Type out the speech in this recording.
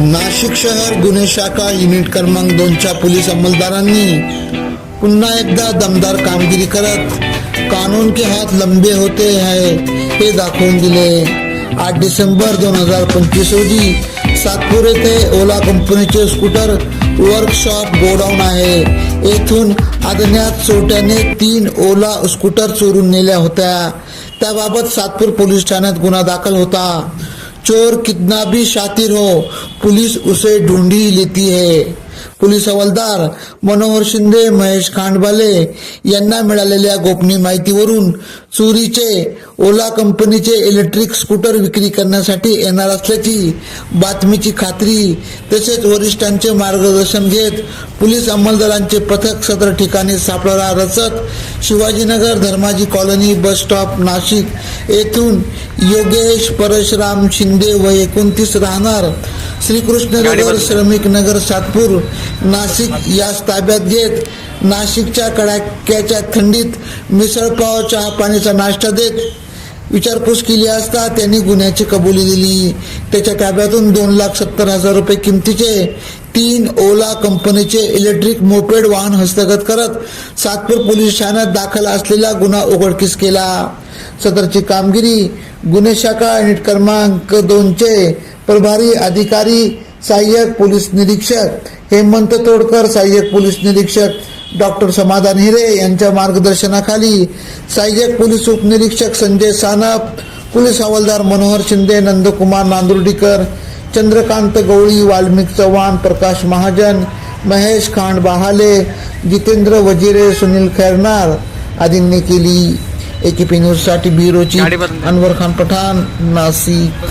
नाशिक शहर गुन्हे शाखा युनिट क्रमांक दोनच्या पोलीस अंमलदारांनी पुन्हा एकदा दमदार कामगिरी करत कानून के हात लंबे होते है हे दाखवून दिले. आठ डिसेंबर दोन हजार पंचवीस रोजी सातपूर येथे ओला कंपनीचे स्कूटर वर्कशॉप गोडाऊन आहे. येथून अज्ञात चोट्याने तीन ओला स्कूटर चोरून नेल्या होत्या. त्याबाबत सातपूर पोलीस ठाण्यात गुन्हा दाखल होता. चोर कितना भी शातिर हो पुलिस उसे ढूंढ ही लेती है। पोलीस हवालदार मनोहर शिंदे महेश खांडबाले यांना मिळालेल्या गोपनीय माहितीवरून चोरीचे ओला कंपनीचे इलेक्ट्रिक स्कूटर विक्री करण्यासाठी येणार असल्याची बातमीची खात्री तसेच वरिष्ठांचे मार्गदर्शन घेत पोलीस अंमलदारांचे पथक सदर ठिकाणी सापळा रचत Shivajinagar Dharmaji colony bus stop Nashik येथून योगेश परशुराम शिंदे व एकोणतीस राहणार श्रीकृष्णनगर श्रमिक नगर सातपूर नाशिक यास ताब्यात घेत नाशिकच्या कडाक्याच्या थंडीत मिसळपाव चहा पाण्याचा नाश्ता देत विचारपूस केली असता त्यांनी गुन्ह्याची कबुली दिली. त्याच्या ताब्यातून दोन लाख सत्तर हजार रुपये किमतीचे तीन ओला कंपनीचे इलेक्ट्रिक मोपेड वाहन हस्तगत करत सातपूर पोलीस ठाण्यात दाखल असलेला गुन्हा उघडकीस केला. सदरची कामगिरी गुन्हे शाखा युनिट क्रमांक दोनचे प्रभारी अधिकारी सहाय्यक पोलीस निरीक्षक हेमंत तोडकर सहाय्यक पोलीस निरीक्षक डॉक्टर समाधान हिरे यांच्या मार्गदर्शनाखाली सहाय्यक पोलीस उपनिरीक्षक संजय सानप पोलीस हवालदार मनोहर शिंदे नंदकुमार नांदुर्डीकर चंद्रकांत गवळी वाल्मिक चव्हाण प्रकाश महाजन महेश खांड बहाले जितेंद्र वजिरे सुनील खैरनार आदींनी केली एकीपी न्यूजसाठी ब्युरोची. अनवर खान पठाण नाशिक